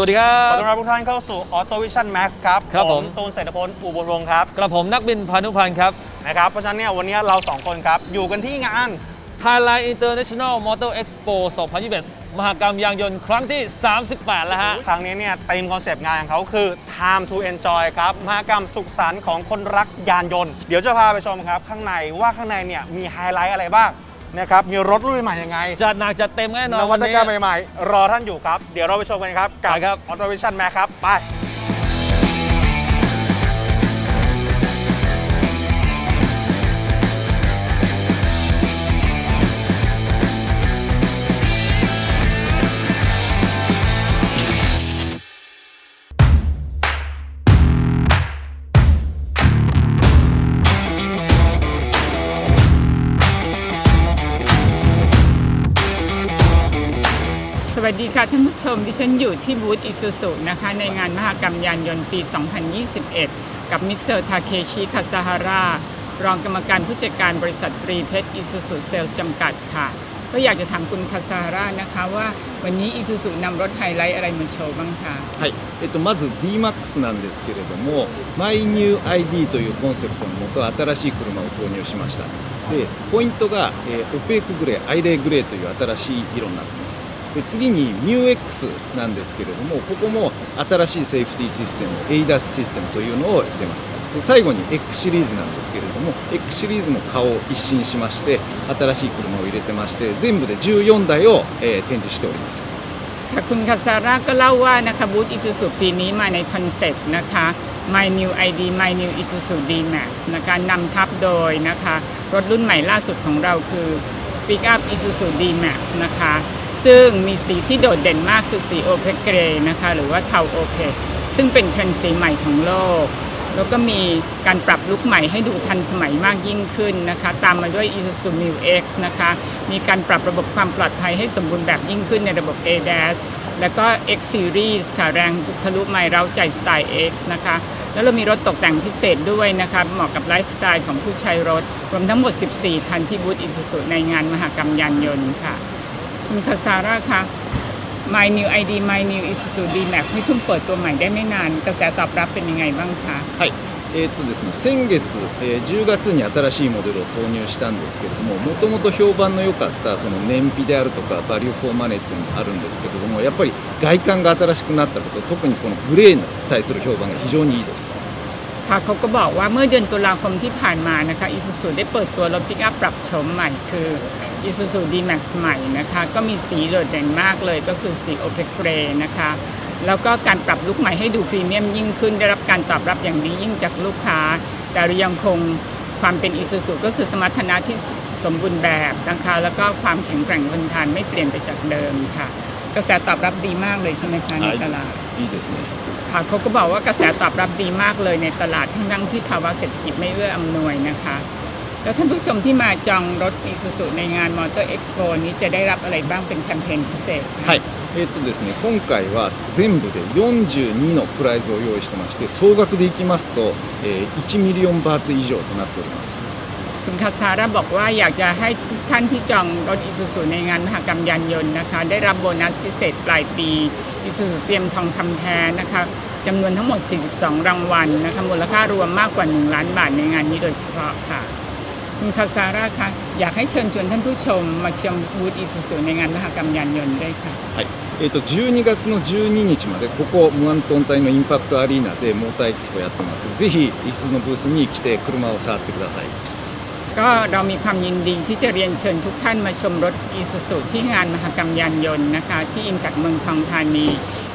สวัสดีครัขอบต้อนรับทุกท่านเข้าสู่ Auto Vision Max ครับครับผม ตูนเศรษฐพลอุบลวงศ์ครับกระผมนักบินพานุพันธ์ครับ นะครับเพราะฉะนั้นเนี่ยวันนี้เราสองคนครับ อยู่กันที่งาน Thailand International Motor Expo 2021 มหกรรมยางยนต์ครั้งที่ 38 แล้วฮะ ครั้งนี้เนี่ยธีมคอนเซปต์งานของเขาคือ Time to Enjoy ครับมหกรรมสุขสันต์ของคนรักยานยนต์ เดี๋ยวจะพาไปชมครับ ข้างในว่าข้างในเนี่ยมีไฮไลท์อะไรบ้าง นะครับมีรถรุ่นใหม่ยังไงจัดหนักจัดเต็มแน่นอนนวัวันตนี้กรรมใหม่ๆรอท่านอยู่ครับ เดี๋ยวเราไปชมกันครับกัไปครับ Auto Vision Max ครับไป ดีค่ะท่านผู้ชมดิฉันอยู่ที่บูธอิซูซุนะคะในงานมหกรรมยานยนต์ปี 2021 กับมิสเตอร์ทาเคชิคาซาฮารารองกรรมการผู้จัดการบริษัทตรีเพชรอิซูซุเซลส์จำกัดค่ะ ก็อยากจะถามคุณคาซาฮารานะคะว่าวันนี้อิซูซุนำรถไฮไลท์อะไรมาโชว์บ้างคะ はいえっと、まず DMAX なんですけれども MyNewID というコンセプトのもと新しい車を投入しましたでポイントが、えーオペークグレーアイレーグレーという新しい色になっています で次に MUX なんですけれどもここも新しいセーフティーシステム ADAS システムというのを入れましたで最後に X シリーズなんですけれども X シリーズも顔を一新しまして新しい車を入れてまして全部で14台を、えー展示しております ค่ะคุณคาซาร่าก็เล่าว่านะคะบูธอิซูซุปีนี้มาในคอนเซปต์นะคะ My New ID My New Isuzu D-Max นะคะนำทับโดยนะคะ รถรุ่นใหม่ล่าสุดของเราคือ Pick Up Isuzu D-Max นะคะ ซึ่งมีสีที่โดดเด่นมากคือสีโอเพกเกรนะคะ หรือว่าเทาโอเพกซึ่งเป็นเทรนด์สีใหม่ของโลก แล้วก็มีการปรับลุคใหม่ให้ดูทันสมัยมากยิ่งขึ้นนะคะ ตามมาด้วย Isuzu Mu X นะคะ มีการปรับระบบความปลอดภัยให้สมบูรณ์แบบยิ่งขึ้นในระบบ ADAS แล้วก็ X Series ค่ะ แรงทะลุไม่เร้าใจสไตล์ X นะคะแล้วเรามีรถตกแต่งพิเศษด้วยนะคะเหมาะกับไลฟ์สไตล์ของผู้ใช้รถ รวมทั้งหมด 14 คันที่บูธ Isuzu ในงานมหกรรมยานยนต์ค่ะ คุณคาซาร่าคะ My New ID My New Isuzu D-Max นี่เพิ่งเปิดตัวใหม่ได้ไม่นาน กระแสตอบรับเป็นยังไงบ้างคะ はいえーっとですね、先月、えー10月に新しいモデルを投入したんですけれどももともと評判の良かったその燃費であるとかバリューフォーマネーっていうのがあるんですけれどもやっぱり外観が新しくなったこと特にこのグレーに対する評判が非常にいいです ค่ะเขาก็บอกว่าเมื่อเดือนตุลาคมที่ผ่านมานะคะ Isuzu ได้เปิดตัวรถปิกอัพปรับโฉมใหม่คือ Isuzu D-Max ใหม่นะคะ ก็มีสีโดดเด่นมากเลยก็คือสี o p e c Gray นะคะ แล้วก็การปรับลุคใหม่ให้ดูพรีเมียมยิ่งขึ้น ได้รับการตอบรับอย่างดียิ่งจากลูกค้า แต่เรายังคงความเป็น Isuzu ก็คือสมรรถนะที่สมบูรณ์แบบนะคะ แล้วก็ความแข็งแกร่งทนทานไม่เปลี่ยนไปจากเดิมค่ะ กระแสตอบรับดีมากเลยใช่ไหมคะในตลาด いいですね ค่ะเขาก็บอกว่ากระแสตอบรับดีมากเลยในตลาดทั้งทั้งๆที่ภาวะเศรษฐกิจไม่เอื้ออำนวยนะคะ แล้วท่านผู้ชมที่มาจองรถ i s u z u ในงาน Motor Expo นี้จะได้รับอะไรบ้างเป็นแคมเปญพิเศษคะ はいえーっとですね、今回は全部で42のプライズを用意してまして総額でいきますと、えー1ミリオンバーツ以上となっております คุณคาซาร่าบอกว่าอยากจะให้ทุกท่านที่จองรถ i s u z u ในงานมหกรรมยานยนต์นะคะ ได้รับโบนัสพิเศษปลายปี i s u z u เตรียมทองคำแท้นะคะจำนวนทั้งหมด 42 รางวัลนะคะมูลค่ารวมมากกว่า 1 ล้านบาทในงานนี้โดยเฉพาะค่ะ คุณคาซาร่าคะอยากให้เชิญชวนท่านผู้ชมมาชมบูธ i s u z u ในงานมหกรรมยานยนต์ด้วยค่ะ はいえー、と12月の12日までここムアントン隊のインパクトアリーナでモーターエクスポやってますぜひイスのブースに来て車を触ってください ก็เรามีความยินดีที่จะเรียนเชิญทุกท่านมาชมรถ i s u z u ที่งานมหกรรมยานยนต์นะคะ ที่อิมแพคเมืองทองธานี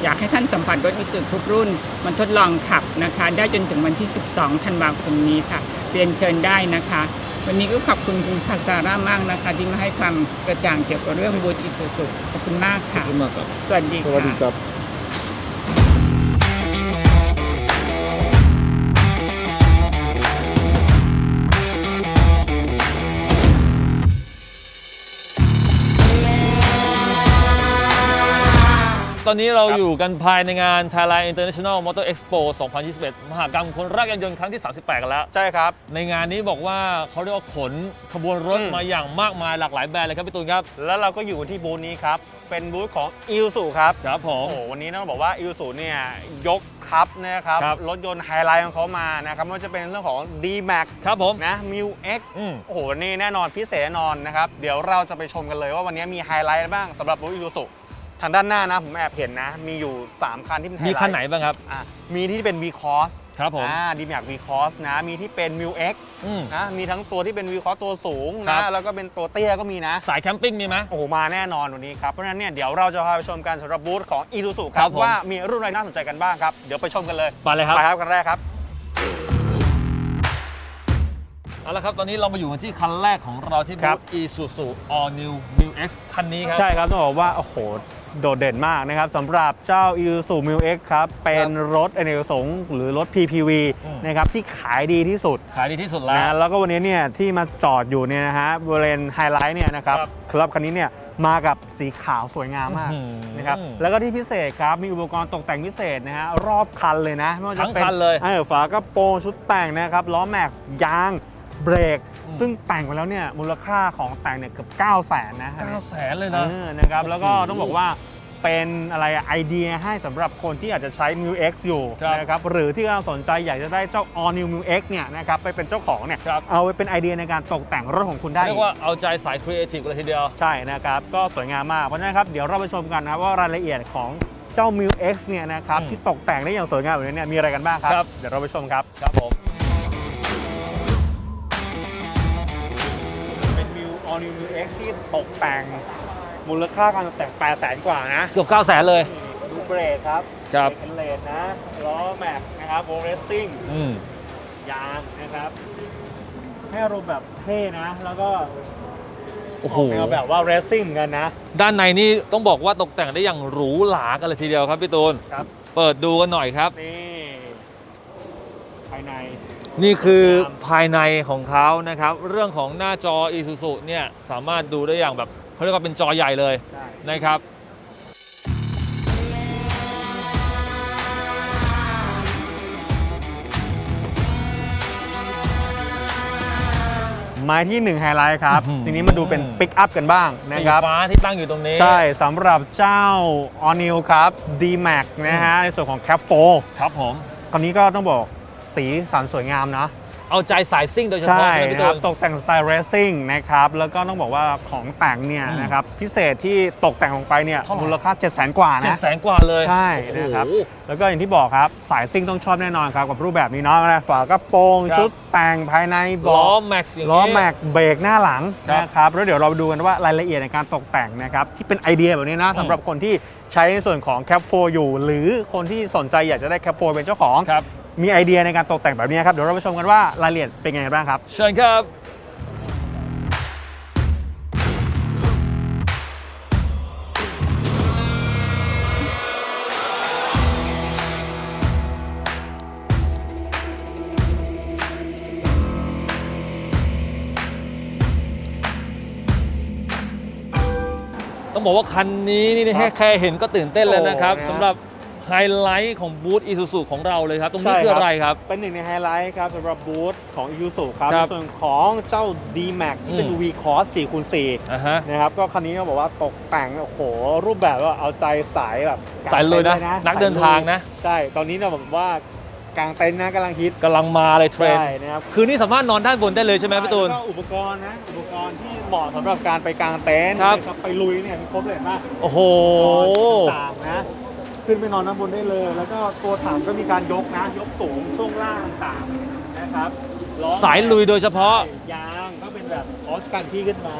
อยากให้ท่านสัมผัสรถ i s u z u ทุกรุ่น มันทดลองขับนะคะ ได้จนถึงวันที่ 12 ธันวาคมนี้ค่ะ เรียนเชิญได้นะคะ วันนี้ก็ขอบคุณคุณคาซาร่ามากนะคะ ที่มาให้ความกระจ่างเกี่ยวกับเรื่องบูธ i s u z u ขอบคุณมากค่ะ車かสวัสดีค่ะ ตอนนี้เราอยู่กันภายในงาน Thailand International Motor Expo 2021 มหกรรมคนรักยานยนต์ครั้งที่ 38 กันแล้ว ใช่ครับ ในงานนี้บอกว่าเขาเรียกว่าขนขบวนรถอืมมาอย่างมากมายหลากหลายแบรนด์เลยครับพี่ตูนครับ แล้วเราก็อยู่ที่บูธนี้ครับเเป็นบูธของอิลสูครับ ครับผโอ้มโหวันนี้ต้องบอกว่าอิลสูเนี่ยยกทัพนะครับ ครับรถยนต์ไฮไลท์ของเขามานะครับไม่ว่าจะเป็นเรื่องของ D-Max ครับผมนะ m u X อืม โอ้โหวันนี่แน่นอนพิเศษแน่นอนนะครับ เดี๋ยวเราจะไปชมกันเลยว่าวันนี้มีไฮไลท์อะไรบ้างสำหรับรถอิลสูทางด้านหน้านะผมแอบเห็นนะ มีอยู่ 3 คันที่เป็นไฮไลท์มีคันไหนบ้างครับ อะมีที่เป็น V Cross ครับผม อ่า D-Max V Cross นะมีที่เป็น m u X อืม นะมีทั้งตัวที่เป็น V Cross ตัวสูงครันะบ แล้วก็เป็นตัวเตี้ยก็มีนะ สายแคมปิ้งมีไหม โอ้โหมาแน่นอนวันนี้ครับ เพราะฉะนั้นเนี่ยเดี๋ยวเราจะพาไปชมกันสำหรับบูธของ i s u z u คครัรับบผม ว่ามีรุ่นอะไรน่าสนใจกันบ้างครับ เดี๋ยวไปชมกันเลยไปเลยครับ ไปครับกันแรกครับ เอาละครับ ตอนนี้เรามาอยู่กันที่คันแรกของเราที่ครับูบธ Isuzu All New New X คันนี้ครับ ใช่ครับต้องบอกว่า โอ้โห โดดเด่นมากนะครับสำหรับเจ้า i s u z u m u X ครับ เป็นรถอเนกประสงค์หรือรถ PPV อืม นะครับที่ขายดีที่สุดขายดีที่สุดแล้ว นะแล้วก็วันนี้เนี่ยที่มาจอดอยู่เนี่ยนะฮะบริเวณไฮไลท์เนี่ยนะครับครับสำหรับคันนี้เนี่ยมากับสีขาวสวยงามมากอื้อหือนะครับแล้วก็ที่พิเศษครับมีอุปกรณ์ตกแต่งพิเศษนะฮะรอบคันเลยนะไม่ว่าจะทั้งเป็นคันเลย เออฝากระโปรงชุดแต่งนะครับล้อแม็กซ์ยาง เบรกอืมซึ่งแต่งไปแล้วเนี่ยมูลค่าของแต่งเนี่ยเกือบ9 0 0 0 0นนะ9แสนเลยเอนะอนะครับแล้วก็โอ้โหต้องบอกว่าเป็นอะไรอะไอเดียให้สำหรับคนที่อาจจะใช้ m u X อยู่ครับนะครับหรือที่กำลังสนใจอยากจะได้เจ้า All New m u X เนี่ยนะครับไปเป็นเจ้าของเนี่ยครับ เอาไปเป็นไอเดียในการตกแต่งรถของคุณได้ เรียกว่าเอาใจสายครีเอทีฟเลยทีเดียว ใช่นะครับ ก็สวยงามมาก เพราะฉะนั้นครับ เดี๋ยวเราไปชมกันนะครับว่ารายละเอียดของเจ้า m u X เนี่ยนะครับ อืมที่ตกแต่งได้อย่างสวยงามแบบนี้เนี่ยมีอะไรกันบ้างครับครับ เดี๋ยวเราไปชมครับ ครับผม All New m u X ที่ตกแต่งมูลค่าการตกแต่ง8แสนกว่านะเกือบ9แสนเลย ดูเบรกครับครับ เบรกเลนนะล้อแม็กนะครับโบเรสซิ่งอืมยางนะครับ ให้อารมณ์แบบเท่นะ แล้วก็โอ้โหออกแนวแบบว่าเรสซิ่งเหมือนกันนะ ด้านในนี่ต้องบอกว่าตกแต่งได้อย่างหรูหรากันเลยทีเดียวครับพี่ตูน ครับ เปิดดูกันหน่อยครับ นี่ภายใน นี่คือภายในของเขานะครับ เรื่องของหน้าจอ Isuzu เนี่ยสามารถดูได้อย่างแบบเขาเรียกว่าเป็นจอใหญ่เลยได้นะครับ ไม้ที่ 1 ไฮไลท์ครับ อื้อหือ ทีนี้มาดูเป็นปิกอัพกันบ้างนะสีครับ ฟ้าที่ตั้งอยู่ตรงนี้ ใช่สำหรับเจ้า a l New ครับ D-Max นะฮะ ในส่วนของ Cap ครับผม4ตอนนี้ก็ต้องบอก สีสันสวยงามนะ เอาใจสายซิ่งโดยเฉพาะใช่ใช่ไหมพี่นะคตูรับน ตกแต่งสไตล์เรซซิ่งนะครับ แล้วก็ต้องบอกว่าของแต่งเนี่ยอืมนะครับ พิเศษที่ตกแต่งลงไปเนี่ยเท่าไหร่ มูลค่า 7 0 0 0 0 0 กว่าเจ็ดนะ แสนกว่าเลยใช่โอ้โหนะครับแล้วก็อย่างที่บอกครับ สายซิ่งต้องชอบแน่นอนครับ กับรูปแบบนี้เนาะนะฝากระโปรงครับ ชุดแต่งภายในเบล้อาะแม็กซ์อย่างล้อนี้ แม็กเบรกหน้าหลังครับนะครับแล้วเดี๋ยวเราไปดูกันว่ารายละเอียดในการตกแต่งนะครับที่เป็นไอเดียแบบนี้นะอืมสำหรับคนที่ใช้ในส่วนของแคปโฟอยู่ หรือคนที่สนใจอยากจะได้แคปโฟเป็นเจ้าของ ครับ มีไอเดียในการตกแต่งแบบนี้ครับเดี๋ยวเราไปชมกันว่ารายละเอียดเป็นไงบ้างครับ เชิญครับ ต้องบอกว่าคันนี้นี่ครัแค่บแค่เห็นก็ตื่นเต้นแล้วนะครับโอ้นะสำหรับ ไฮไลท์ของบูธ Isuzu ของเราเลยครับ ตรงนี้ใช่คือครับอะไรครับ เป็นหนึ่งในไฮไลท์ครับสำหรับบูธของ i ู s u ครับครัในบส่วนของเจ้า D-Max ที่เป็นอืม V Cross 4คูณ4อ่าฮะนะครับ ก็คันนี้ก็บอกว่าตกแต่งโอ้โห รูปแบบว่าเอาใจสายแบบสายลุยนะกลนักเดินทางนะ ใช่ ตอนนี้เนี่ยแบบว่ากางเต็นท์นะกำลังฮิตกำลังมาเลยเทรนด์ใช่นะครับคืนนี้สามารถนอนด้านบนได้เลยใช่ไหมพี่ตูนแล้วก็อุปกรณ์นะอุปกรณ์ที่เหมาะสำหรับการไปกางเต็นท์ครับนะไปลุยเนี่ยมีครบเลยมากโอ้โหต่างๆนะ ขึ้นไปนอนด้านบนได้เลย แล้วก็ตัวถังก็มีการยกนะยกสูงช่วงล่างต่างๆนะครับล้อสายลุยโดยเฉพาะใช่ยางก็เป็นแบบออสกันที่ขึ้นมา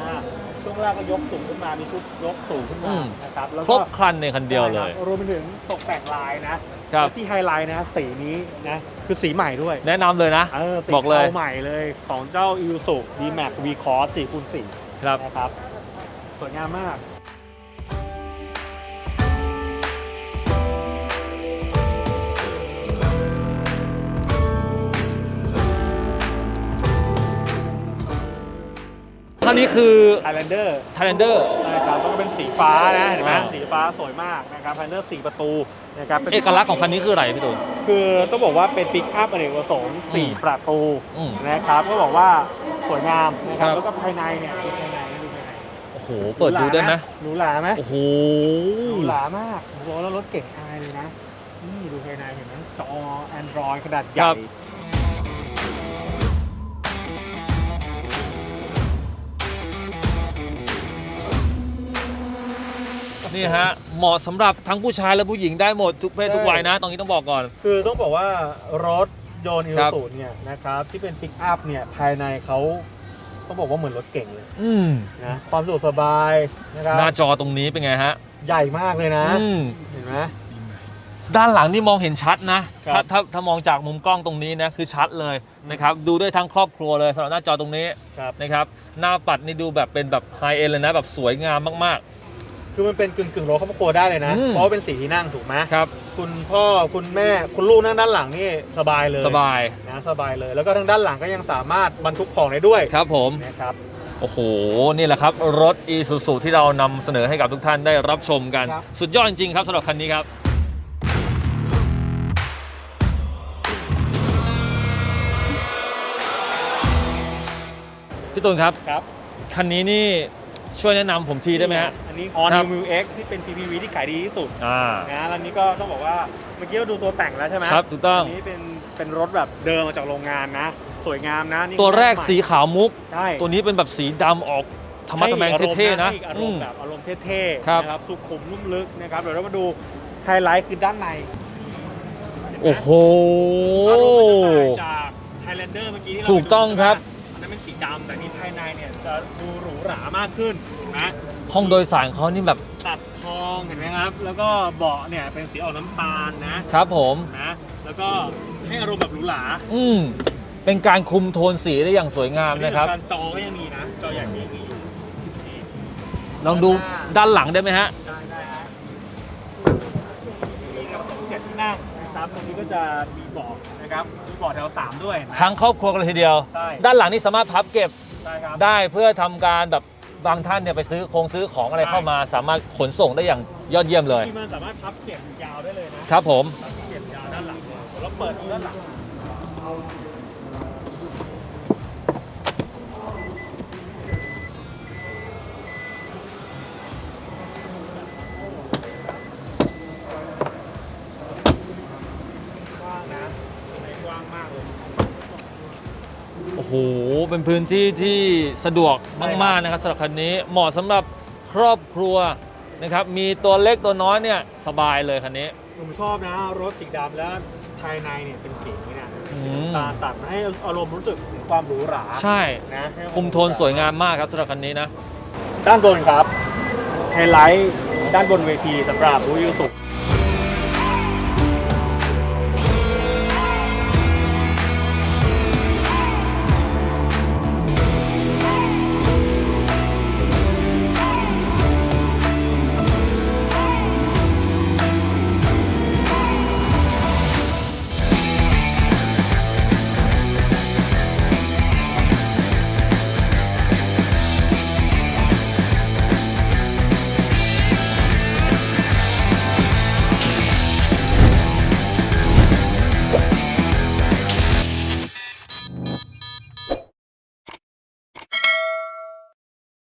ช่วงล่างก็ยกสูงขึ้นมามีชุดยกสูงขึ้นอืมาม นะครับแล้วครก็บครันในคันเดียวเลยใช่ครับรวมไปถึงตกแต่งลายนะครับ ที่ไฮไลท์นะสีนี้นะคือสีใหม่ด้วยแนะนำเลยนะ เออสีบอกเลย ทาใหม่เลยของเจ้า i ู s u D-Max V Cross 4คูณ4 ครับ นะครับสวยงามมาก คันนี้คือ Highlander Highlander ใช่ครับแล้วก็เป็นสีฟ้านะเห็นไหมอ่า สีฟ้าสวยมากนะครับ Highlander สีประตูนะครับป็น เอกลักษณ์ของคันนี้คืออะไรพี่ตูน คือต้องบอกว่าเป็นปิกอัพอเนกประสงค์อืม4ประตูอืมนะครับ ก็บอกว่าสวยงามนะครับครับแล้วก็ภายในเนี่ยดูภายในดูภายในโอ้โหโห เปิดดูได้ไหมหรูหราไหมโอ้โห หรูหรามากผมบอกแล้วรถเก่งอายเลยนะ นี่ดูภายในเห็นไหมจอ Android ขนาดใหครัญ่บ นี่ฮะเหมาะสำหรับทั้งผู้ชายและผู้หญิงได้หมดทุกเพศทุกวัยนะ ตรงนี้ต้องบอกก่อน คือต้องบอกว่ารถยนต์อีครับซูเนี่ยนะครับที่เป็นปิกอัพเนี่ยภายในเขาต้องบอกว่าเหมือนรถเก่งเลยอืมนะความสะดวกสบายนะครับหน้าจอตรงนี้เป็นไงฮะ ใหญ่มากเลยนะอืม เห็นไหม ด้านหลังนี่มองเห็นชัดนะ ครับ ถ้าถ้าถ้ามองจากมุมกล้องตรงนี้นะคือชัดเลยนะครับ ดูได้ทั้งครอบครัวเลยสำหรับหน้าจอตรงนี้ครับนะครับ หน้าปัดนี่ดูแบบเป็นแบบไฮเอ็นเลยนะ แบบสวยงามมาก คือมันเป็นกึ่งกึ่งๆรถครอบครัวได้เลยนะ อืม เพราะว่าเป็นสีที่นั่งถูกไหมๆครับ คุณพ่อคุณแม่คุณลูกนั่งด้านหลังนี่สบายเลยสบายนะสบายเลย แล้วก็ทางด้านหลังก็ยังสามารถบรรทุกของได้ด้วยครับผม นะครับ โอ้โห นี่แหละครับ รถ e s u s u ที่เรานำเสนอให้กับทุกท่านได้รับชมกัน ครับ สุดยอดจริงๆครับสำหรับคันนี้ครับ พี่ตูนครับ ครับ คันนี้นี่ ช่วยแนะนำผมทีได้ไหมฮะ อันนี้ All ครับ New Mu X ที่เป็น PPV ที่ขายดีที่สุดอ่า นะแล้วนี้ก็ต้องบอกว่าเมื่อกี้เราดูตัวแต่งแล้วใช่ไหมครับถูกต้อง นนี้เป็นเป็นรถแบบเดิมมาจากโรงงานนะ สวยงามนะนี่ตัวแรกใหม่สีขาวมุก ใช่ตัวนี้เป็นแบบสีดำออกธรรมะทะแมงให้อีกเท่ๆนะให้อีกอารอืม มณ์แบบอารมณ์เท่ๆครับ นะครับสุขุมนุ่มลึกนะครับเดี๋ยวเรามาดูไฮไลท์คือด้านในโอ้โห อารมณ์มันจะต่างจาก Highlander เมื่อกี้ที่เราถูกต้องครับ ไปดูใช่ไหมอั นนั้นเป็นสีดำแต่นี่ภายในเนี่ยจะดูหรูหรามากขึ้นเห็นไหมห้องโดยสารเขานี่แบบตัดทองเห็นไหมครับ แล้วก็เบาะเนี่ยเป็นสีออกน้ำตาลนะครับผม นะ แล้วก็ให้อารมณ์แบบหรูหราอืมเป็นการคุมโทนสีได้อย่างสวยงามนะครับที่สำญจอก็ยังมีนะ จอใหญ่ก็ยังมีอยู่นี่ลองดูด้านหลังได้ไหมฮะ ได้ได้ฮะมีกับเจ็ดที่นั่ง นะครับตรงนี้ก็จะมีเบาะนะครับมีเบาะแถวสามด้วยนะ ทั้งครอบครัวกันเลยทีเดียว ใช่ ด้านหลังนี่สามารถพับเก็บใช่ครับ ได้เพื่อทำการแบบบางท่านเนี่ยไปซื้อโครงซื้อของอะไรใช่ เข้ามา สามารถขนส่งได้อย่างยอดเยี่ยมเลย ที่มันสามารถพับเก็บยาวได้เลยนะครับผม พับเก็บยาวด้านหลังเนี่ยแล้วเปิดดูด้านหลัง เป็นพื้นที่ที่สะดวกมากๆนะครับสำหรับคันนี้เหมาะสำหรับครอบครัวนะครับมีตัวเล็กตัวน้อยเนี่ยสบายเลยคันนี้ ผมชอบนะ รถสีดำแล้วภายในเนี่ยเป็นสีนี้เนี่ยอืมตาตัดให้อารมณ์รู้สึกถึงความหรูหราใช่นะให้คุมโทนสวยงามมากครับสำหรับคันนี้นะ ด้านบนครับไฮไลท์ด้านบนเวทีสำหรับรู้ยูสุ